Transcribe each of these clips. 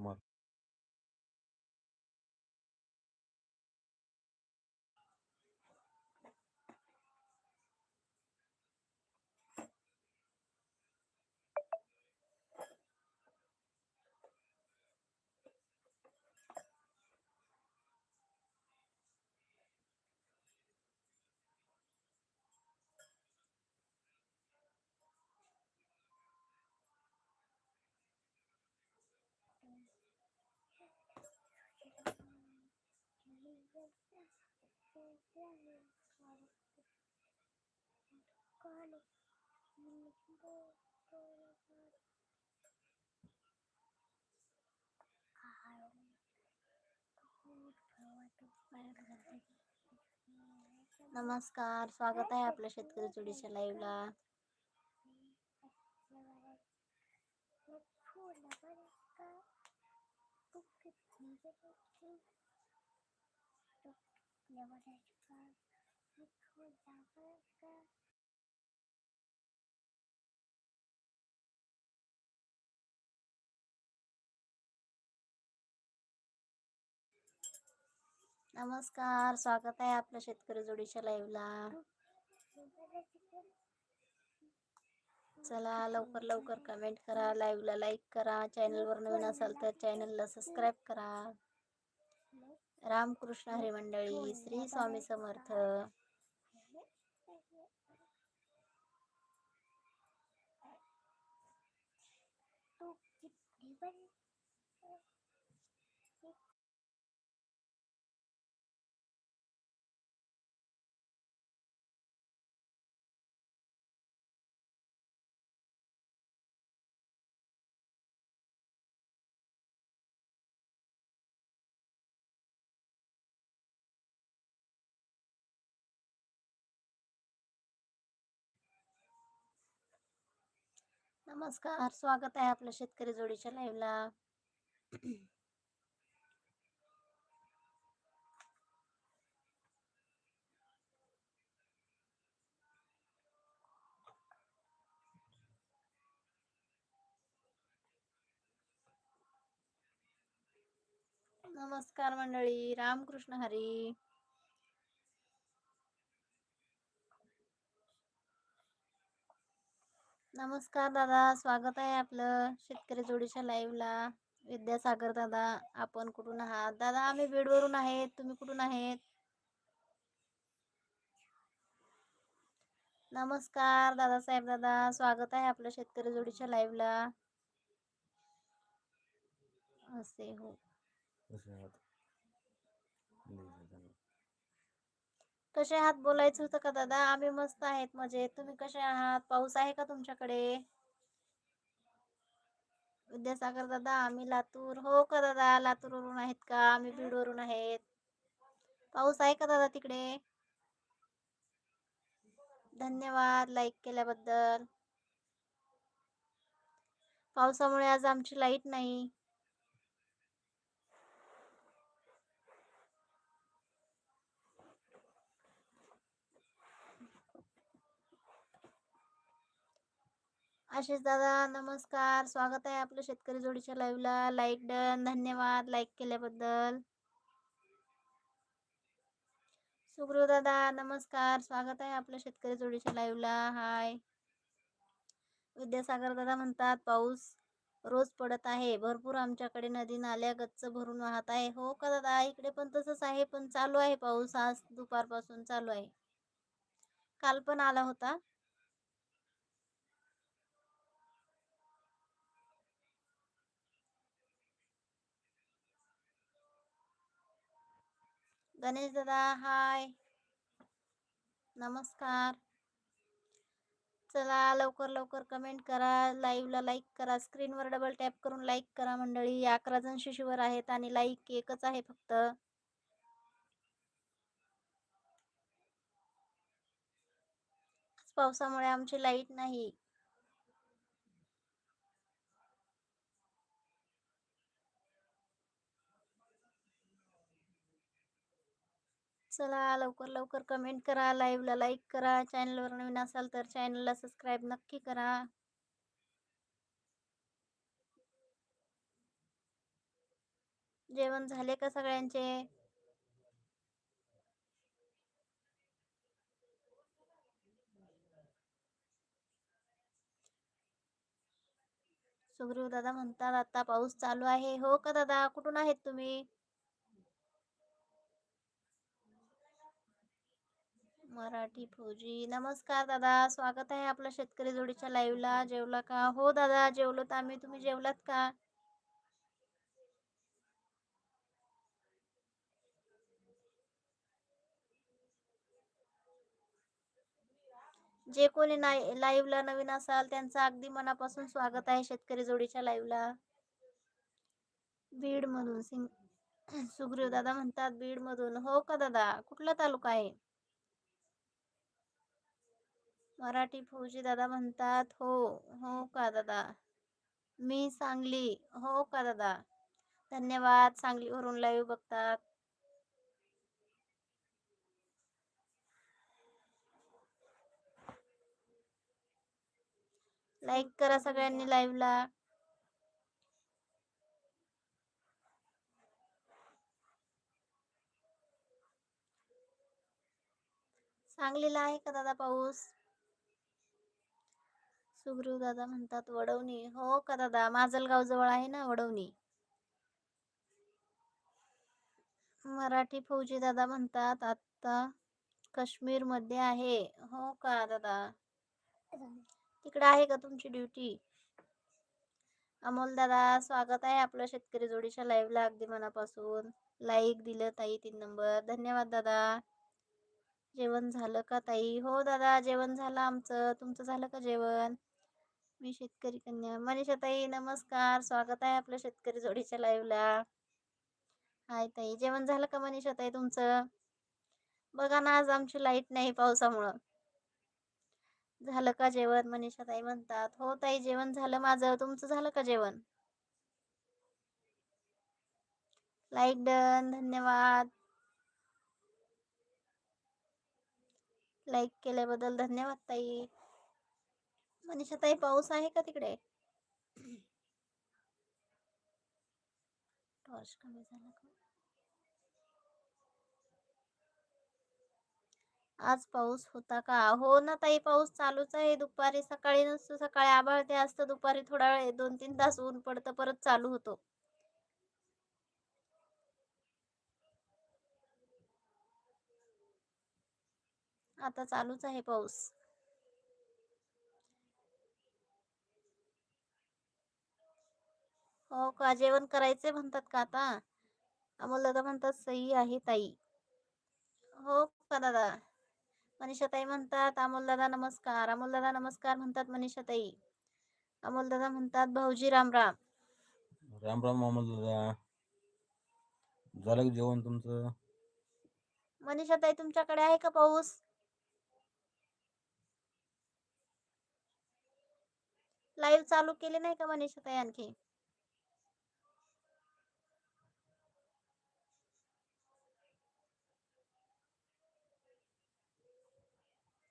मग नमस्कार स्वागत आहे आपल्या शेतकरी चुडीच्या लाईव्हला नमस्कार स्वागत आहे आपल्या शेतकरी जोडीच्या लाईव्हला चला लवकर लवकर कमेंट करा लाईव्हला लाईक करा चॅनलवर नवीन असाल तर चॅनलला सबस्क्राईब करा. रामकृष्ण हरी मंडळी श्री स्वामी समर्थ. नमस्कार स्वागत आहे आपल्या शेतकरी जोडीच्या लाईव्हला नमस्कार मंडळी रामकृष्ण हरी. नमस्कार दादा स्वागत आहे आपलं शेतकरी जोडीच्या लाईव्हला विद्यासागर दादा आपण कुठून आहात? दादा आम्ही बीडवरून आहेत. तुम्ही कुठून आहेत? नमस्कार दादासाहेब दादा स्वागत आहे आपलं शेतकरी जोडीच्या लाईव्हला असे हो. कसे आहात? बोलायचं होतं का दादा? आम्ही मस्त आहेत मजेत. तुम्ही कसे आहात? पाऊस आहे का तुमच्याकडे? विद्यासागर दादा आम्ही लातूर. हो का दादा? लातूरवरून आहेत का? आम्ही बीडवरून आहेत. पाऊस आहे का दादा तिकडे? धन्यवाद लाईक केल्याबद्दल. पावसामुळे आज आमची लाइट नाही. आशिष दादा नमस्कार. स्वागत आहे आपलं शेतकरी जोडीच्या लाईव्हला लाईक डन धन्यवाद लाईक केल्याबद्दल. सुग्रू दादा नमस्कार. स्वागत आहे आपल्या शेतकरी जोडीच्या लाईव्हला हाय विद्यासागर दादा म्हणतात पाऊस रोज पडत आहे. भरपूर आमच्याकडे नदी नाल्या गच्च भरून वाहत आहे. हो का दादा? इकडे पण तसंच आहे पण चालू आहे पाऊस. आज दुपारपासून चालू आहे. काल पण आला होता. गणेश दादा हाय. नमस्कार. चला लवकर लवकर कमेंट करा. लाईव्हला लाईक करा. स्क्रीनवर डबल टॅप करून लाईक करा मंडळी. अकरा जण शिशूवर आहेत आणि लाईक एकच आहे फक्त. पावसामुळे आमची लाइट नाही. चला लवकर लवकर कमेंट करा लाईव्हला लाईक करा. चॅनलवर नवीन असाल तर चॅनलला सबस्क्राईब नक्की करा. जेवण झाले का सगळ्यांचे? सुग्रीव दादा म्हणतात आता पाऊस चालू आहे. हो का दादा? कुठून आहेत तुम्ही? मराठी फौजी नमस्कार दादा स्वागत आहे आपल्या शेतकरी जोडीच्या लाईव्हला जेवला का? हो दादा जेवलो तर आम्ही. तुम्ही जेवलात का? जे कोणी नाही लाईव्हला नवीन असाल त्यांचं अगदी मनापासून स्वागत आहे शेतकरी जोडीच्या लाईव्हला बीड मधून सिंग सुग्रीव दादा म्हणतात बीड मधून हो का दादा? कुठला तालुका आहे? मराठी फौजी दादा म्हणतात हो हो का दादा? मी सांगली हो का दादा? धन्यवाद सांगलीवरून लाईव्ह बघतात. लाईक करा सगळ्यांनी लाईव्हला सांगलीला आहे का दादा पाऊस? सुग्रीव दादा म्हणतात वडवणी. हो का दादा? माजलगाव जवळ आहे ना वडवणी? मराठी फौजी दादा म्हणतात आता काश्मीरमध्ये आहे. हो का दादा? तिकडे आहे का तुमची ड्युटी? अमोल दादा स्वागत आहे आपलं शेतकरी जोडीच्या लाईव्हला अगदी मनापासून. लाईक दिलं ताई तीन नंबर धन्यवाद दादा. जेवण झालं का ताई? हो दादा जेवण झालं आमचं. तुमचं झालं का जेवण? मी शेतकरी कन्या. मनीषा ताई नमस्कार. स्वागत आहे आपलं शेतकरी जोडीच्या लाईव्हला हाय ताई. जेवण झालं का मनीषा ताई तुमचं? बघा ना आज आमची लाइट नाही पावसामुळं. झालं का जेवण? मनीषा ताई म्हणतात. हो ताई जेवण झालं माझं. तुमचं झालं का जेवण? लाईक डन धन्यवाद. लाईक केल्याबद्दल धन्यवाद ताई. मनीषाताई पाऊस आहे का तिकडे? टॉर्च कमी झाला का? आज पाऊस होता का? हो ना ताई पाऊस चालूच आहे. दुपारी सकाळी नसतो सकाळी आभाळ ते असतं. दुपारी थोडा वेळ दोन तीन तास ऊन पडतं परत चालू होतो. आता चालूच आहे पाऊस. हो का? जेवण करायचे म्हणतात का आता? अमोल दादा म्हणतात सही आहे ताई. हो का दादा? मनीषा ताई म्हणतात अमोल दादा नमस्कार. अमोल दादा नमस्कार म्हणतात मनीषा ताई अमोल दादा म्हणतात भाऊजी राम राम. राम राम मोहम्मद दादा. झालं का जेवण तुमचं? मनीषा ताई तुमच्याकडे आहे का पाऊस? लाईव्ह चालू केले नाही का मनीषा ताई आणखी?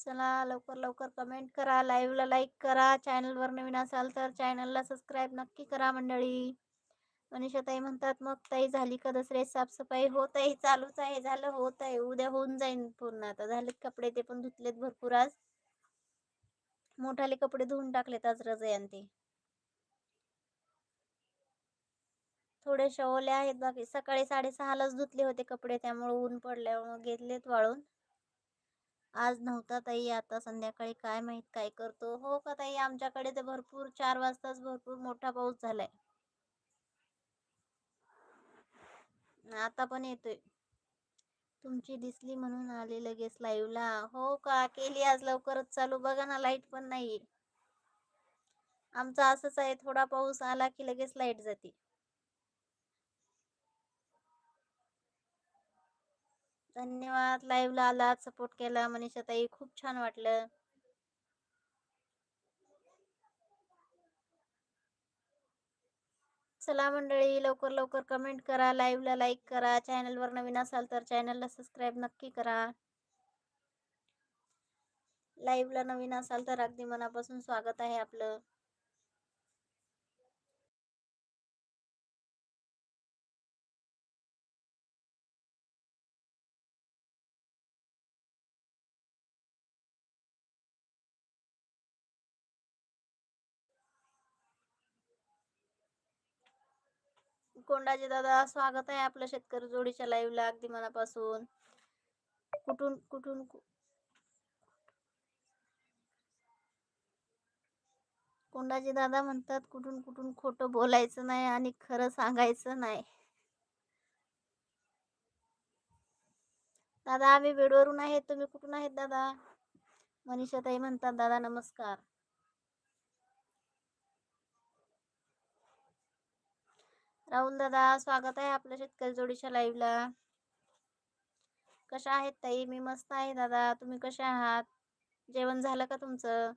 चला लवकर लवकर कमेंट करा लाईव्हला लाईक करा चॅनलवर नवीन असाल तर चॅनलला सबस्क्राईब नक्की करा मंडळी. मनीषा ताई म्हणतात मग ताई झाली का दसऱ्याची साफसफाई होत आहे चालूच आहे झालं होत आहे उद्या होऊन जाईन पूर्ण. आता झालेत कपडे ते पण धुतलेत भरपूर आज. मोठाले कपडे धुवून टाकलेत आज रजयांती थोडेशा ओल्या आहेत बाकी. सकाळी साडेसहालाच धुतले होते कपडे त्यामुळे ऊन पडल्यामुळे घेतलेत वाळून. आज नव्हता ताई आता संध्याकाळी काय माहीत काय करतो. हो का ताई आमच्याकडे तर भरपूर चार वाजताच भरपूर मोठा पाऊस झालाय. आता पण येतोय. तुमची दिसली म्हणून आले लगेच लाईव्हला. हो का केली आज लवकरच चालू. बघा ना लाइट पण नाही आमचं असंच आहे थोडा पाऊस आला की लगेच लाइट जाते. धन्यवाद लाईव्हला आलात सपोर्ट केला मनीषा ताई खूप छान वाटलं. चला मंडळी लवकर लवकर कमेंट करा लाईव्हला लाईक करा चॅनलवर नवीन असाल तर चॅनलला सबस्क्राईब नक्की करा. लाईव्हला नवीन असाल तर अगदी मनापासून स्वागत आहे आपलं. कोंडाचे दादा स्वागत आहे आपलं शेतकरी जोडीच्या लाईव्हला अगदी मनापासून. कुठून कुठून कोंडाचे दादा म्हणतात कुठून कुठून खोटं बोलायचं नाही आणि खरं सांगायचं नाही. दादा आम्ही वेडवरून आहेत तुम्ही कुठून आहेत दादा? मनीषा ताई म्हणतात दादा नमस्कार. राहुल दादा स्वागत आहे आपल्या शेतकरी जोडीच्या लाईव्हला कशा आहेत ताई? मी मस्त आहे दादा. तुम्ही कशा आहात? जेवण झालं का तुमचं?